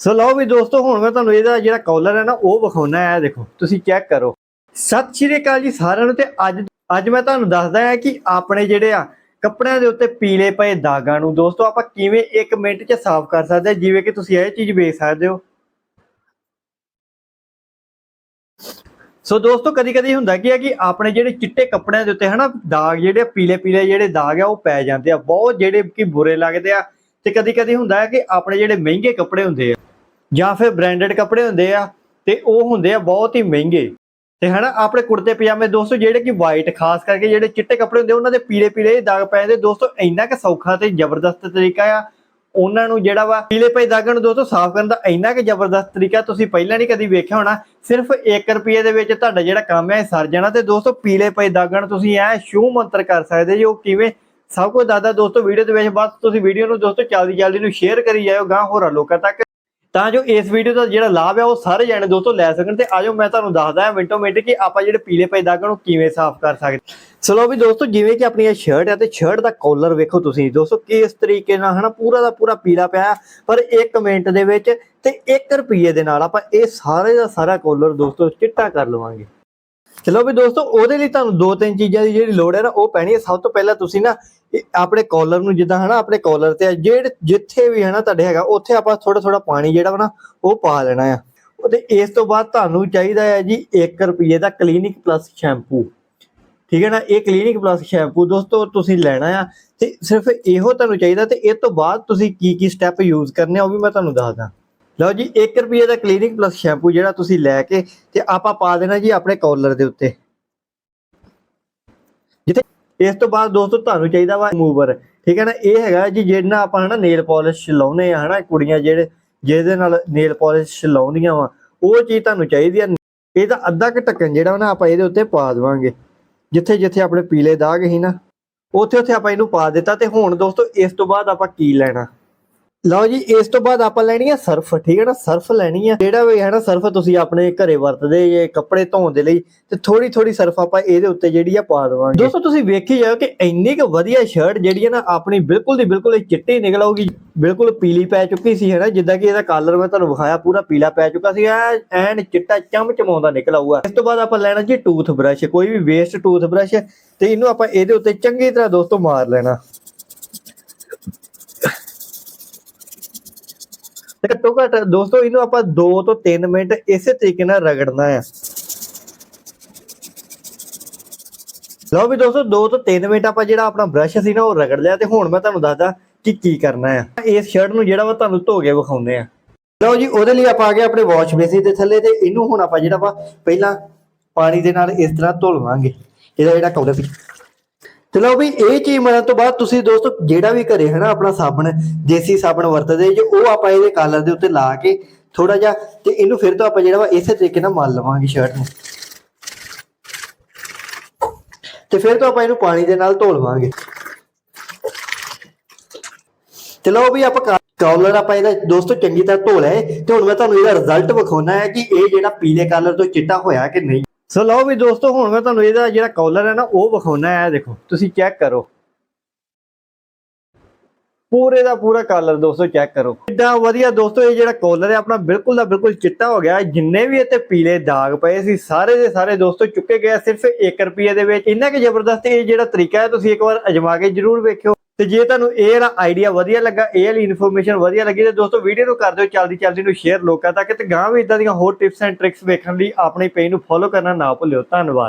ਸੋ ਲਓ ਵੀ ਦੋਸਤੋ, ਹੁਣ ਮੈਂ ਤੁਹਾਨੂੰ ਇਹਦਾ ਜਿਹੜਾ ਕਾਲਰ ਹੈ ਨਾ, ਉਹ ਵਿਖਾਉਣਾ ਹੈ। ਦੇਖੋ, ਤੁਸੀਂ ਚੈੱਕ ਕਰੋ। ਸਤਿ ਸ਼੍ਰੀ ਅਕਾਲ ਜੀ ਸਾਰਿਆਂ ਨੂੰ ਤੇ ਅੱਜ ਅੱਜ ਮੈਂ ਤੁਹਾਨੂੰ ਦੱਸਦਾ ਹਾਂ ਕਿ ਆਪਣੇ ਜਿਹੜੇ ਆ, ਕੱਪੜਿਆਂ ਦੇ ਉੱਤੇ ਪੀਲੇ ਪਏ ਦਾਗਾਂ ਨੂੰ, ਦੋਸਤੋ, ਆਪਾਂ ਕਿਵੇਂ 1 ਮਿੰਟ 'ਚ ਸਾਫ਼ ਕਰ ਸਕਦੇ ਹਾਂ, ਜਿਵੇਂ ਕਿ ਤੁਸੀਂ ਇਹ ਚੀਜ਼ ਵੇਖ ਸਕਦੇ ਹੋ। ਸੋ ਦੋਸਤੋ ਕਦੀ ਕਦੀ ਹੁੰਦਾ ਕੀ ਹੈ ਕਿ ਆਪਣੇ ਜਿਹੜੇ ਚਿੱਟੇ ਕੱਪੜਿਆਂ ਦੇ ਉੱਤੇ ਹਨਾ, ਦਾਗ ਜਿਹੜੇ ਪੀਲੇ ਪੀਲੇ ਜਿਹੜੇ ਦਾਗ ਆ, ਉਹ ਪੈ ਜਾਂਦੇ ਆ। ਬਹੁਤ ਜਿਹੜੇ ਕਿ ਬੁਰੇ ਲੱਗਦੇ ਆ। ਤੇ ਕਦੀ ਕਦੀ ਹੁੰਦਾ ਹੈ ਕਿ ਆਪਣੇ ਜਿਹੜੇ ਮਹਿੰਗੇ ਕੱਪੜੇ ਹੁੰਦੇ ਆ ਜਾਂ ਫਿਰ ਬ੍ਰਾਂਡਡ ਕੱਪੜੇ ਹੁੰਦੇ ਆ, ਤੇ ਉਹ ਹੁੰਦੇ ਆ ਬਹੁਤ ਹੀ ਮਹਿੰਗੇ। ਤੇ ਹਨਾ, ਆਪਣੇ ਕੁੜਤੇ ਪਜਾਮੇ ਦੋਸਤੋ, ਜਿਹੜੇ ਕਿ ਵਾਈਟ ਖਾਸ ਕਰਕੇ ਜਿਹੜੇ ਚਿੱਟੇ ਕੱਪੜੇ ਹੁੰਦੇ ਉਹਨਾਂ ਦੇ ਪੀਲੇ ਪੀਲੇ ਦਾਗ ਪੈ ਜਾਂਦੇ। ਦੋਸਤੋ, ਇੰਨਾ ਕਿ ਸੌਖਾ ਤੇ ਜ਼ਬਰਦਸਤ ਤਰੀਕਾ ਆ। ਉਹਨਾਂ ਨੂੰ ਜਿਹੜਾ ਵਾ ਪੀਲੇ ਪਏ ਦਾਗਾਂ ਨੂੰ ਦੋਸਤੋ, ਸਾਫ਼ ਕਰਨ ਦਾ ਇੰਨਾ ਕਿ ਜ਼ਬਰਦਸਤ ਤਰੀਕਾ ਤੁਸੀਂ ਪਹਿਲਾਂ ਨਹੀਂ ਕਦੀ ਵੇਖਿਆ ਹੋਣਾ। ਸਿਰਫ 1 ਰੁਪਏ ਦੇ ਵਿੱਚ ਤੁਹਾਡਾ ਜਿਹੜਾ ਕੰਮ ਹੈ ਸਰ ਜਾਣਾ। ਤੇ ਦੋਸਤੋ ਪੀਲੇ ਪਏ ਦਾਗਾਂ ਨੂੰ ਤੁਸੀਂ ਐ ਸ਼ੂ ਮੰਤਰ ਕਰ ਸਕਦੇ ਜੀ ਉਹ ਕਿਵੇਂ। ਸਭ ਕੁਝ ਦਾਦਾ ਦੋਸਤੋ, ਵੀਡੀਓ ਦੇ ਵਿੱਚ ਬਸ ਤੁਸੀਂ ਵੀਡੀਓ ਨੂੰ ਦੋਸਤੋ ਜਲਦੀ ਜਲਦੀ ਨੂੰ ਸ਼ੇਅਰ ਕਰੀ ਜਾਇਓ ਗਾਂ ਹੋਰਾਂ ਲੋਕਾਂ ਤੱਕ। ਤਾਂ ਜੋ ਇਸ ਵੀਡੀਓ ਦਾ ਜਿਹੜਾ ਲਾਭ ਹੈ ਉਹ ਸਾਰੇ ਜਾਣੇ ਦੋਸਤੋ ਲੈ ਸਕਣ ਤੇ ਆਜੋ ਮੈਂ ਤੁਹਾਨੂੰ ਦੱਸਦਾ ਹਾਂ ਮਿੰਟੋ ਮਿੰਟ ਕਿ ਆਪਾਂ ਜਿਹੜੇ ਪੀਲੇ ਪਏ ਦਾਗਾਂ ਨੂੰ ਕਿਵੇਂ ਸਾਫ਼ ਕਰ ਸਕਦੇ ਚਲੋ ਵੀ ਦੋਸਤੋ, ਜਿਵੇਂ ਕਿ ਆਪਣੀ ਇਹ ਸ਼ਰਟ ਹੈ ਤੇ ਸ਼ਰਟ ਦਾ ਕਾਲਰ ਵੇਖੋ ਤੁਸੀਂ। ਦੋਸਤੋ, ਕਿਸ ਤਰੀਕੇ ਨਾਲ ਹਨਾ ਪੂਰਾ ਦਾ ਪੂਰਾ ਪੀਲਾ ਪਿਆ ਪਰ 1 ਮਿੰਟ ਦੇ ਵਿੱਚ ਤੇ 1 ਰੁਪਏ ਦੇ ਨਾਲ ਆਪਾਂ ਇਹ ਸਾਰੇ ਦਾ ਸਾਰਾ ਕਾਲਰ ਦੋਸਤੋ ਚਿੱਟਾ ਕਰ ਲਵਾਂਗੇ। ਚਲੋ ਵੀ ਦੋਸਤੋ, ਉਹਦੇ ਲਈ ਤੁਹਾਨੂੰ ਦੋ ਤਿੰਨ ਚੀਜ਼ਾਂ ਦੀ ਜਿਹੜੀ ਲੋੜ ਹੈ ਨਾ, ਉਹ ਪੈਣੀ ਹੈ। ਸਭ ਤੋਂ ਪਹਿਲਾਂ ਤੁਸੀਂ ਨਾ, ਇਹ ਆਪਣੇ ਕਾਲਰ ਨੂੰ ਜਿੱਦਾਂ ਹਨਾ, ਆਪਣੇ ਕਾਲਰ ਤੇ ਜਿਹੜੇ ਜਿੱਥੇ ਵੀ ਹਨਾ ਤੁਹਾਡੇ ਹੈਗਾ, ਉੱਥੇ ਆਪਾਂ ਥੋੜਾ ਥੋੜਾ ਪਾਣੀ ਜਿਹੜਾ ਵਾ ਨਾ, ਉਹ ਪਾ ਲੈਣਾ ਆ। ਤੇ ਇਸ ਤੋਂ ਬਾਅਦ ਤੁਹਾਨੂੰ ਚਾਹੀਦਾ ਹੈ ਜੀ 1 ਰੁਪਏ ਦਾ ਕਲੀਨਿਕ ਪਲੱਸ ਸ਼ੈਂਪੂ ਠੀਕ ਹੈ ਨਾ? ਇਹ ਕਲੀਨਿਕ ਪਲੱਸ ਸ਼ੈਂਪੂ ਦੋਸਤੋ, ਤੁਸੀਂ ਲੈਣਾ ਆ, ਤੇ ਸਿਰਫ ਇਹੋ ਤੁਹਾਨੂੰ ਚਾਹੀਦਾ ਤੇ ਇਹ ਤੋਂ ਬਾਅਦ ਤੁਸੀਂ ਕੀ ਕੀ ਸਟੈਪ ਯੂਜ਼ ਕਰਨੇ ਆ, ਉਹ ਵੀ ਮੈਂ ਤੁਹਾਨੂੰ ਦੱਸਦਾ। ਲਓ ਜੀ 1 ਰੁਪਏ ਦਾ ਕਲੀਨਿਕ ਪਲੱਸ ਸ਼ੈਂਪੂ ਜਿਹੜਾ ਤੁਸੀਂ ਲੈ ਕੇ ਤੇ ਆਪਾਂ ਪਾ ਦੇਣਾ ਜੀ ਆਪਣੇ ਕਾਲਰ ਦੇ ਉੱਤੇ। ਜਿੱਥੇ ਇਸ ਤੋਂ ਬਾਅਦ ਦੋਸਤੋ ਤੁਹਾਨੂੰ ਚਾਹੀਦਾ ਵਾ ਮੂਵਰ ਠੀਕ ਹੈ ਨਾ, ਇਹ ਹੈਗਾ ਜੀ ਜਿਹੜਾ ਆਪਾਂ ਹਨਾ ਨੇਲ ਪਾਲਿਸ਼ ਲਾਉਨੇ ਆ ਹਨਾ ਕੁੜੀਆਂ ਜਿਹੜੇ, ਜਿਹਦੇ ਨਾਲ ਨੇਲ ਪਾਲਿਸ਼ ਲਾਉਂਦੀਆਂ ਵਾ। ਉਹ ਚੀਜ਼ ਤੁਹਾਨੂੰ ਚਾਹੀਦੀ ਆ। ਇਹਦਾ ਅੱਧਾ ਕੁ ਢੱਕਣ ਜਿਹੜਾ ਵਾ ਨਾ ਆਪਾਂ ਇਹਦੇ ਉੱਤੇ ਪਾ ਦੇਵਾਂਗੇ। ਜਿੱਥੇ ਜਿੱਥੇ ਆਪਣੇ ਪੀਲੇ ਦਾਗ ਸੀ ਨਾ, ਉੱਥੇ ਉੱਥੇ ਆਪਾਂ ਇਹਨੂੰ ਪਾ ਦਿੱਤਾ ਤੇ ਹੁਣ ਦੋਸਤੋ ਇਸ ਤੋਂ ਬਾਅਦ ਆਪਾਂ ਕੀ ਲੈਣਾ। ਲਓ ਜੀ, ਇਸ ਤੋਂ ਬਾਅਦ ਆਪਾਂ ਲੈਣੀ ਹੈ ਸਰਫ, ਠੀਕ ਹੈ ਨਾ? ਸਰਫ ਲੈਣੀ ਹੈ ਜਿਹੜਾ ਵੀ ਹੈ ਨਾ ਸਰਫ ਤੁਸੀਂ ਆਪਣੇ ਘਰੇ ਵਰਤਦੇ ਜੇ, ਕੱਪੜੇ ਧੋਣ ਦੇ ਲਈ, ਤੇ ਥੋੜੀ ਥੋੜੀ ਸਰਫ ਆਪਾਂ ਇਹਦੇ ਉੱਤੇ ਜਿਹੜੀ ਆ ਪਾ ਦੇਵਾਂਗੇ। ਦੋਸਤੋ, ਤੁਸੀਂ ਵੇਖੀ ਜਾਓ ਕਿ ਇੰਨੀ ਕੁ ਵਧੀਆ ਸ਼ਰਟ ਜਿਹੜੀ ਹੈ ਨਾ, ਆਪਣੀ ਬਿਲਕੁਲ ਦੀ ਬਿਲਕੁਲ ਇਹ ਚਿੱਟੀ ਨਿਕਲ ਆਊਗੀ। ਬਿਲਕੁਲ ਪੀਲੀ ਪੈ ਚੁੱਕੀ ਸੀ, ਹੈ ਨਾ? ਜਿੱਦਾਂ ਕਿ ਇਹਦਾ ਕਲਰ ਮੈਂ ਤੁਹਾਨੂੰ ਵਿਖਾਇਆ, ਪੂਰਾ ਪੀਲਾ ਪੈ ਚੁੱਕਾ ਸੀ। ਐਨ ਚਿੱਟਾ ਚਮਚਮਾਉਂਦਾ ਨਿਕਲ ਆਊਗਾ। ਇਸ ਤੋਂ ਬਾਅਦ ਆਪਾਂ ਲੈਣਾ ਜੀ ਟੂਥ ਬ੍ਰਸ਼ ਕੋਈ ਵੀ ਵੇਸਟ ਟੂਥ ਬ੍ਰਸ਼ ਤੇ ਇਹਨੂੰ ਆਪਾਂ ਇਹਦੇ ਉੱਤੇ ਚੰਗੀ ਤਰ੍ਹਾਂ ਦੋਸਤੋ ਮਾਰ ਲੈਣਾ। ਤੇ ਘੱਟੋ ਘੱਟ ਦੋਸਤੋ, ਇਹਨੂੰ ਆਪਾਂ 2 ਤੋਂ 3 ਮਿੰਟ ਇਸੇ ਤਰੀਕੇ ਨਾਲ ਰਗੜਨਾ ਆ ਲਓ ਵੀ ਦੋਸਤੋ 2 ਤੋਂ 3 ਮਿੰਟ ਆਪਾਂ ਜਿਹੜਾ ਆਪਣਾ ਬ੍ਰਸ਼ ਸੀ ਨਾ, ਉਹ ਰਗੜ ਲਿਆ ਤੇ ਹੁਣ ਮੈਂ ਤੁਹਾਨੂੰ ਦੱਸਦਾ ਕਿ ਕੀ ਕਰਨਾ ਹੈ। ਇਸ ਸ਼ਰਟ ਨੂੰ ਜਿਹੜਾ ਵਾ ਤੁਹਾਨੂੰ ਧੋ ਕੇ ਵਿਖਾਉਂਦੇ ਆ ਲਓ ਜੀ, ਉਹਦੇ ਲਈ ਆਪਾਂ ਆ ਗਏ ਆਪਣੇ ਵਾਸ਼ ਬੇਸਿਨ ਦੇ ਥੱਲੇ ਤੇ ਇਹਨੂੰ ਹੁਣ ਆਪਾਂ ਜਿਹੜਾ ਵਾ ਪਹਿਲਾਂ ਪਾਣੀ ਦੇ ਨਾਲ ਇਸ ਤਰ੍ਹਾਂ ਧੋ ਲਵਾਂਗੇ। ਇਹਦਾ ਜਿਹੜਾ ਕੌਲਰ ਸੀ ਚਲੋ ਵੀ ਇਹ ਚੀਜ਼ ਮਰਨ ਤੋਂ ਬਾਅਦ ਤੁਸੀਂ ਦੋਸਤੋ ਜਿਹੜਾ ਵੀ ਘਰੇ ਹੈ ਨਾ ਆਪਣਾ ਸਾਬਣ, ਦੇਸੀ ਸਾਬਣ ਵਰਤਦੇ ਜੇ, ਉਹ ਆਪਾਂ ਇਹਦੇ ਕਾਲਰ ਦੇ ਉੱਤੇ ਲਾ ਕੇ ਥੋੜਾ ਜਿਹਾ ਤੇ ਇਹਨੂੰ ਫਿਰ ਤੋਂ ਆਪਾਂ ਜਿਹੜਾ ਵਾ ਇਸੇ ਤਰੀਕੇ ਨਾਲ ਮਲ ਲਵਾਂਗੇ ਸ਼ਰਟ ਨੂੰ। ਤੇ ਫਿਰ ਤੋਂ ਆਪਾਂ ਇਹਨੂੰ ਪਾਣੀ ਦੇ ਨਾਲ ਧੋ ਲਵਾਂਗੇ। ਚਲੋ ਵੀ ਆਪਾਂ ਕਾ- ਕਾਲਰ ਆਪਾਂ ਇਹਦਾ ਦੋਸਤੋ ਚੰਗੀ ਤਰ੍ਹਾਂ ਧੋ ਲਏ ਤੇ ਹੁਣ ਮੈਂ ਤੁਹਾਨੂੰ ਇਹਦਾ ਰਿਜ਼ਲਟ ਵਿਖਾਉਣਾ ਹੈ ਕਿ ਇਹ ਜਿਹੜਾ ਪੀਲੇ ਕਾਲਰ ਤੋਂ ਚਿੱਟਾ ਹੋਇਆ ਕਿ ਨਹੀਂ। ਸੋ ਲਓ ਵੀ ਦੋਸਤੋ, ਹੁਣ ਮੈਂ ਤੁਹਾਨੂੰ ਇਹਦਾ ਜਿਹੜਾ ਕਾਲਰ ਹੈ ਨਾ, ਉਹ ਵਿਖਾਉਣਾ ਹੈ। ਦੇਖੋ, ਤੁਸੀਂ ਚੈੱਕ ਕਰੋ। ਪੂਰੇ ਦਾ ਪੂਰਾ ਕਾਲਰ ਦੋਸਤੋ ਚੈੱਕ ਕਰੋ। ਕਿੱਡਾ ਵਧੀਆ ਦੋਸਤੋ, ਇਹ ਜਿਹੜਾ ਕਾਲਰ ਹੈ, ਆਪਣਾ ਬਿਲਕੁਲ ਦਾ ਬਿਲਕੁਲ ਚਿੱਟਾ ਹੋ ਗਿਆ। ਜਿੰਨੇ ਵੀ ਇੱਥੇ ਪੀਲੇ ਦਾਗ ਪਏ ਸੀ, ਸਾਰੇ ਦੇ ਸਾਰੇ ਦੋਸਤੋ ਚੁੱਕੇ ਗਏ ਸਿਰਫ 1 ਰੁਪਏ ਦੇ ਵਿੱਚ। ਇੰਨਾ ਕਿ ਜ਼ਬਰਦਸਤ ਇਹ ਜਿਹੜਾ ਤਰੀਕਾ ਹੈ, ਤੁਸੀਂ ਇੱਕ ਵਾਰ ਅਜਮਾ ਕੇ ਜਰੂਰ ਵੇਖਿਓ। ਤੇ ਜੇ ਤੁਹਾਨੂੰ ਇਹ ਵਾਲਾ ਆਈਡੀਆ ਵਧੀਆ ਲੱਗਾ, ਇਹ ਵਾਲੀ ਇਨਫੋਰਮੇਸ਼ਨ ਵਧੀਆ ਲੱਗੀ, ਤੇ ਦੋਸਤੋ ਵੀਡੀਓ ਨੂੰ ਕਰ ਦਿਓ ਜਲਦੀ ਜਲਦੀ ਨੂੰ ਸ਼ੇਅਰ ਲੋਕਾਂ ਤੱਕ, ਤੇ ਗਾਂ ਵੀ ਇਦਾਂ ਦੀਆਂ ਹੋਰ ਟਿਪਸ ਐਂਡ ਟ੍ਰਿਕਸ ਵੇਖਣ ਲਈ ਆਪਣੇ ਪੇਜ ਨੂੰ ਫੋਲੋ ਕਰਨਾ ਨਾ ਭੁੱਲਿਓ। ਧੰਨਵਾਦ।